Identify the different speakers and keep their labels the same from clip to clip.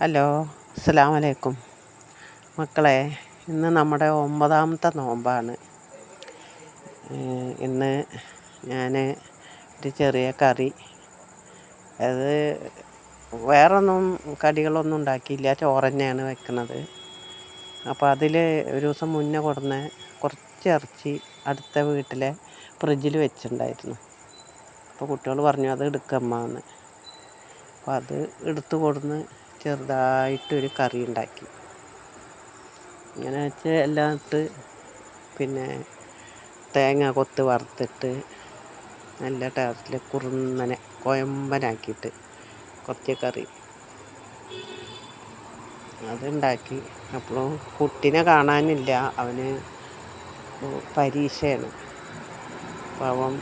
Speaker 1: Hello അസ്സലാമു അലൈക്കും മക്കളെ ഇന്ന് നമ്മുടെ ഒമ്പതാമത്തെ നോമ്പാണ്. ഇന്ന് ഞാൻ ഒരു ചെറിയ കറി. അത് വേറൊന്നും കടികളൊന്നും ഉണ്ടാക്കിയില്ല. ചോറ് വെക്കുന്നത്. അപ്പോൾ അതിൽ ഒരു ദിവസം മുന്നേ കൊടുന്ന് കുറച്ച് ഇറച്ചി അടുത്ത വീട്ടിലെ ഫ്രിഡ്ജിൽ വെച്ചിട്ടുണ്ടായിരുന്നു. അപ്പോൾ കുട്ടികൾ പറഞ്ഞു അത് എടുക്കമ്മ എന്ന് അപ്പോൾ അത് എടുത്തു കൊടുന്ന് ചെറുതായിട്ടൊരു കറി ഉണ്ടാക്കി ഇങ്ങനെ വെച്ച് എല്ലാം ഇട്ട് പിന്നെ തേങ്ങ കൊത്ത് വറുത്തിട്ട് നല്ല ടേസ്റ്റിൽ കുറുന്നനെ കൊയമ്പനാക്കിയിട്ട് കുറച്ച് കറി. അതുണ്ടാക്കി. അപ്പോൾ കുട്ടീനെ കാണാനില്ല. അവന് പരീക്ഷയാണ്. അപ്പോൾ അവൻ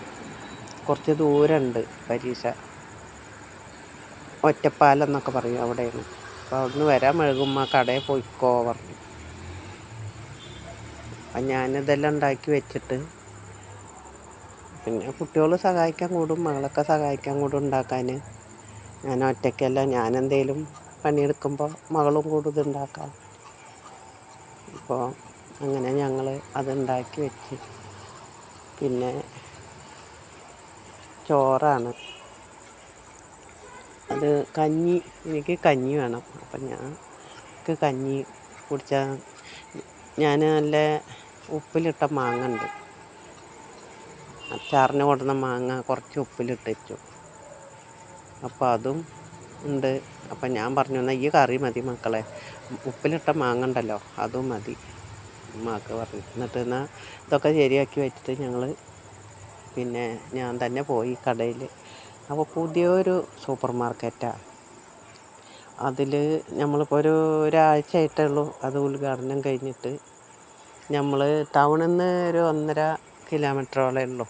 Speaker 1: കുറച്ച് ദൂരമുണ്ട് പരീക്ഷ. ഒറ്റപ്പാലം എന്നൊക്കെ പറയും അവിടെയാണ്. അപ്പോൾ അവിടുന്ന് വരാൻ മെഴുകുമ്പോൾ കടയിൽ പോയിക്കോ പറഞ്ഞു. അപ്പം ഞാനിതെല്ലാം ഉണ്ടാക്കി വെച്ചിട്ട് പിന്നെ കുട്ടികൾ സഹായിക്കാൻ കൂടും മകളൊക്കെ സഹായിക്കാൻ കൂടും ഉണ്ടാക്കാൻ. ഞാൻ ഒറ്റയ്ക്കല്ല ഞാനെന്തേലും പണിയെടുക്കുമ്പോൾ മകളും കൂടും ഇതുണ്ടാക്കാം അപ്പോൾ അങ്ങനെ ഞങ്ങൾ അതുണ്ടാക്കി വെച്ച്. പിന്നെ ചോറാണ്. അത് കഞ്ഞി എനിക്ക് കഞ്ഞി വേണം. അപ്പം ഞാൻ എനിക്ക് കഞ്ഞി കുടിച്ചാൽ ഞാൻ നല്ല ഉപ്പിലിട്ട മാങ്ങ ഉണ്ട് അച്ചാറിന് കൊടുന്ന മാങ്ങ കുറച്ച് ഉപ്പിലിട്ട് വെച്ചു. അപ്പോൾ അതും ഉണ്ട്. അപ്പം ഞാൻ പറഞ്ഞു എന്നാൽ ഈ കറി മതി മക്കളെ. ഉപ്പിലിട്ട മാങ്ങ ഉണ്ടല്ലോ അതും മതി. ഉമ്മാക്ക് പറഞ്ഞു. എന്നിട്ട് എന്നാൽ ഇതൊക്കെ ശരിയാക്കി വെച്ചിട്ട് ഞങ്ങൾ പിന്നെ ഞാൻ തന്നെ പോയി കടയിൽ അപ്പോൾ പുതിയൊരു സൂപ്പർ മാർക്കറ്റാണ് അതിൽ നമ്മളിപ്പോൾ ഒരു ഒരാഴ്ച ആയിട്ടേ ഉള്ളൂ അത് ഉദ്ഘാടനം കഴിഞ്ഞിട്ട്. നമ്മൾ ടൗണിൽ നിന്ന് ഒരു ഒന്നര കിലോമീറ്ററോളേ ഉള്ളൂ.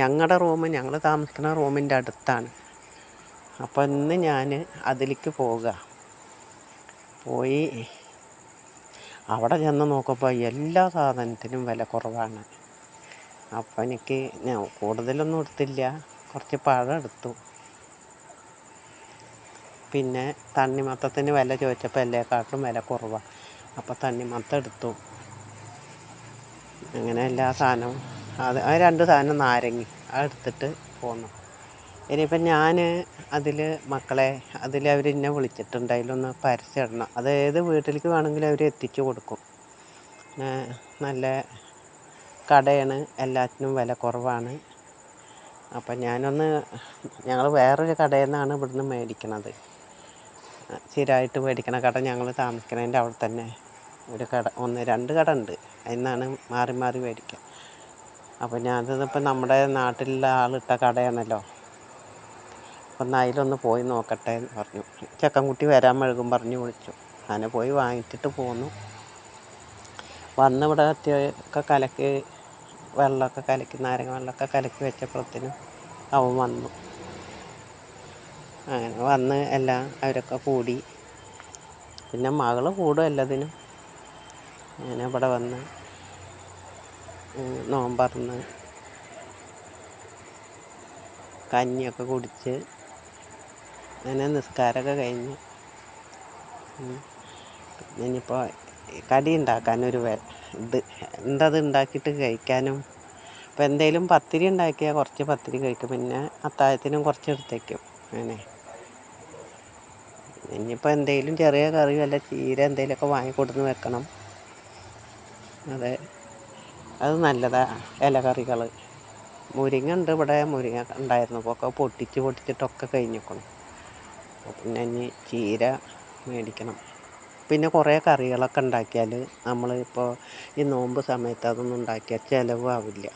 Speaker 1: ഞങ്ങളുടെ റൂം ഞങ്ങൾ താമസിക്കുന്ന റൂമിന്റെ അടുത്താണ്. അപ്പോൾ ഇന്ന് ഞാൻ അതിലേക്ക് പോവുക പോയി അവിടെ ചെന്ന് നോക്കുമ്പോൾ എല്ലാ സാധനത്തിനും വില കുറവാണ്. അപ്പോൾ എനിക്ക് ഞാൻ കൂടുതലൊന്നും എടുത്തില്ല. കുറച്ച് പഴം എടുത്തു. പിന്നെ തണ്ണിമത്തത്തിന് വില ചോദിച്ചപ്പോൾ എല്ലേക്കാട്ടിലും വില കുറവാണ് അപ്പോൾ തണ്ണിമത്തം എടുത്തു. അങ്ങനെ എല്ലാ സാധനവും അത് ആ രണ്ട് സാധനം നാരങ്ങി ആ എടുത്തിട്ട് പോന്നു. ഇനിയിപ്പം ഞാൻ അതിൽ മക്കളെ അതിൽ അവർ എന്നെ വിളിച്ചിട്ടുണ്ട്. അതിലൊന്ന് പരസ്യമിടണം അത് ഏത് വീട്ടിലേക്ക് വേണമെങ്കിലും അവർ എത്തിച്ചു കൊടുക്കും. നല്ല കടയാണ്. എല്ലാത്തിനും വില കുറവാണ്. അപ്പം ഞാനൊന്ന് ഞങ്ങൾ വേറൊരു കടയിൽ നിന്നാണ് ഇവിടുന്ന് മേടിക്കണത്. സ്ഥിരമായിട്ട് മേടിക്കണ കട ഞങ്ങൾ താമസിക്കണതിന്റെ അവിടെ തന്നെ ഒരു കട ഒന്ന് രണ്ട് കട ഉണ്ട്. അതിൽ നിന്നാണ് മാറി മാറി മേടിക്കുക അപ്പോൾ ഞാനിതിപ്പോൾ നമ്മുടെ നാട്ടിലുള്ള ആളിട്ട കടയാണല്ലോ. അപ്പം അതിലൊന്ന് പോയി നോക്കട്ടെ എന്ന് പറഞ്ഞു. ചക്കൻകുട്ടി വരാൻ മെഴുകും പറഞ്ഞു വിളിച്ചു. അങ്ങനെ പോയി വാങ്ങിച്ചിട്ട് പോന്നു. വന്നിവിടെ ഒക്കെ കലക്കി വെള്ളമൊക്കെ കലക്കി നാരങ്ങ വെള്ളമൊക്കെ കലക്കി വെച്ചപ്പോഴത്തേനും അവൻ വന്നു. അങ്ങനെ വന്ന് എല്ലാം അവരൊക്കെ കൂടി. പിന്നെ മകൾ കൂടും എല്ലാത്തിനും. അങ്ങനെ ഇവിടെ വന്ന് നോമ്പറന്ന് കഞ്ഞിയൊക്കെ കുടിച്ച് അങ്ങനെ നിസ്കാരമൊക്കെ കഴിഞ്ഞ്. ഇനിയിപ്പോൾ കടി ഉണ്ടാക്കാനൊരു ഇത് എന്തത് ഉണ്ടാക്കിയിട്ട് കഴിക്കാനും. ഇപ്പം എന്തെങ്കിലും പത്തിരി ഉണ്ടാക്കിയാൽ കുറച്ച് പത്തിരി കഴിക്കും. പിന്നെ അത്താഴത്തിനും കുറച്ച് എടുത്തേക്കും. അങ്ങനെ. ഇനിയിപ്പോൾ എന്തെങ്കിലും ചെറിയ കറി അല്ല ചീര എന്തെങ്കിലുമൊക്കെ വാങ്ങിക്കൊടുന്ന് വെക്കണം. അതെ. അത് നല്ലതാണ് ഇലക്കറികൾ മുരിങ്ങ ഉണ്ട് ഇവിടെ. മുരിങ്ങ ഉണ്ടായിരുന്നു. അപ്പോൾ ഒക്കെ പൊട്ടിച്ച് പൊട്ടിച്ചിട്ടൊക്കെ കഴിഞ്ഞിരിക്കണം പിന്നെ ഇനി ചീര മേടിക്കണം. പിന്നെ കുറേ കറികളൊക്കെ ഉണ്ടാക്കിയാൽ നമ്മൾ ഇപ്പോൾ ഈ നോമ്പ് സമയത്ത് അതൊന്നും ഉണ്ടാക്കിയാൽ ചിലവാവില്ല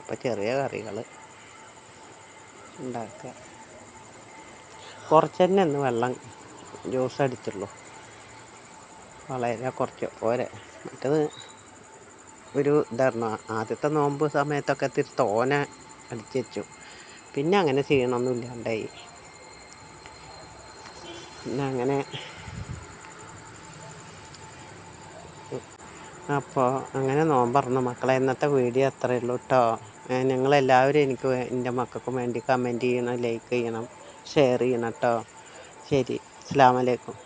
Speaker 1: അപ്പോൾ ചെറിയ കറികൾ ഉണ്ടാക്കുക. കുറച്ച് തന്നെ ഒന്ന് വെള്ളം ജ്യൂസ് അടിച്ചുള്ളൂ. വളരെ കുറച്ച്. പോരെ മറ്റത് ഒരു ഇതായിരുന്നു. ആദ്യത്തെ നോമ്പ് സമയത്തൊക്കെ തിരി തോന അടിച്ചു വെച്ചു. പിന്നെ അങ്ങനെ ചെയ്യണമൊന്നും ഇല്ലാണ്ടായി. പിന്നെ അങ്ങനെ അപ്പോൾ അങ്ങനെ നോമ്പറന്നു മക്കളെ ഇന്നത്തെ വീഡിയോ അത്രയേ ഉള്ളൂ കേട്ടോ നിങ്ങളെല്ലാവരും എനിക്ക് എന്റെ മക്കൾക്കും വേണ്ടി കമന്റ് ചെയ്യണം ലൈക്ക് ചെയ്യണം ഷെയർ ചെയ്യണം കേട്ടോ ശരി അസ്സാം വലൈക്കും